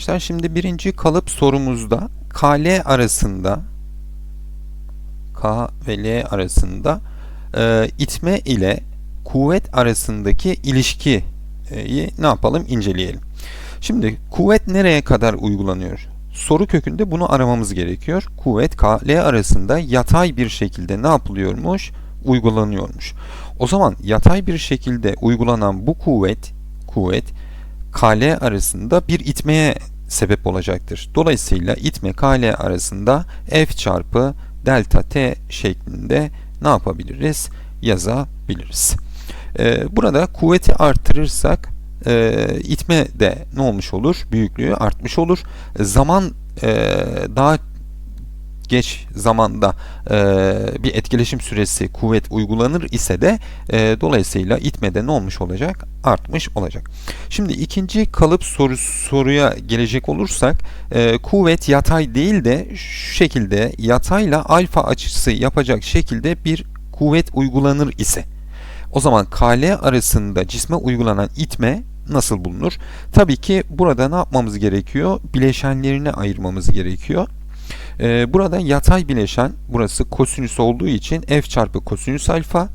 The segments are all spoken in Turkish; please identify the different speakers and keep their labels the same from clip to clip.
Speaker 1: Arkadaşlar şimdi birinci kalıp sorumuzda KL arasında K ve L arasında e, itme ile kuvvet arasındaki ilişkiyi ne yapalım inceleyelim. Şimdi kuvvet nereye kadar uygulanıyor? Soru kökünde bunu aramamız gerekiyor. Kuvvet K, L arasında yatay bir şekilde ne yapılıyormuş? Uygulanıyormuş. O zaman yatay bir şekilde uygulanan bu kuvvet, kuvvet KL arasında bir itmeye sebep olacaktır. Dolayısıyla itme KL arasında F çarpı delta T şeklinde ne yapabiliriz? Yazabiliriz. Ee, burada kuvveti artırırsak e, itme de ne olmuş olur? Büyüklüğü artmış olur. Zaman e, daha geç zamanda e, bir etkileşim süresi kuvvet uygulanır ise de e, dolayısıyla itmede ne olmuş olacak? Artmış olacak. Şimdi ikinci kalıp soru, soruya gelecek olursak e, kuvvet yatay değil de şu şekilde yatayla alfa açısı yapacak şekilde bir kuvvet uygulanır ise o zaman KL arasında cisme uygulanan itme nasıl bulunur? Tabii ki burada ne yapmamız gerekiyor? Bileşenlerini ayırmamız gerekiyor. Ee, burada yatay bileşen burası kosinüs olduğu için f çarpı kosinüs alfa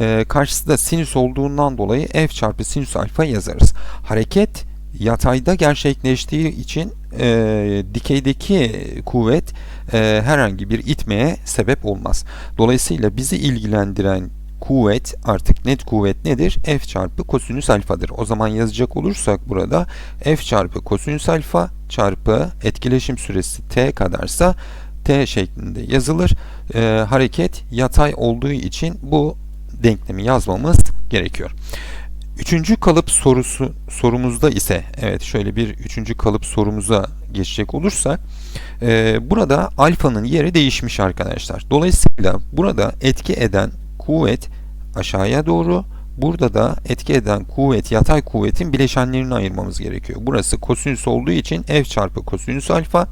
Speaker 1: e, karşısı da sinüs olduğundan dolayı f çarpı sinüs alfa yazarız. Hareket yatayda gerçekleştiği için e, dikeydeki kuvvet e, herhangi bir itmeye sebep olmaz. Dolayısıyla bizi ilgilendiren kuvvet artık net kuvvet nedir? F çarpı kosinüs alfadır. O zaman yazacak olursak burada F çarpı kosinüs alfa çarpı etkileşim süresi T kadarsa T şeklinde yazılır. Ee, hareket yatay olduğu için bu denklemi yazmamız gerekiyor. Üçüncü kalıp sorusu sorumuzda ise evet şöyle bir üçüncü kalıp sorumuza geçecek olursak e, burada alfanın yeri değişmiş arkadaşlar. Dolayısıyla burada etki eden kuvvet aşağıya doğru. Burada da etki eden kuvvet, yatay kuvvetin bileşenlerini ayırmamız gerekiyor. Burası kosinüs olduğu için f çarpı kosinüs alfa.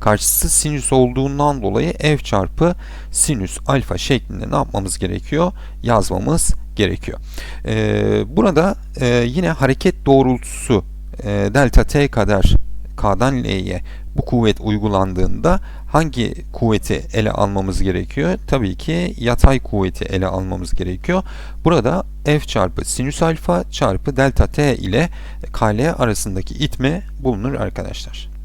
Speaker 1: Karşısı sinüs olduğundan dolayı f çarpı sinüs alfa şeklinde ne yapmamız gerekiyor? Yazmamız gerekiyor. Ee, burada e, yine hareket doğrultusu e, delta t kadar K'dan L'ye bu kuvvet uygulandığında hangi kuvveti ele almamız gerekiyor? Tabii ki yatay kuvveti ele almamız gerekiyor. Burada F çarpı sinüs alfa çarpı delta T ile KL arasındaki itme bulunur arkadaşlar.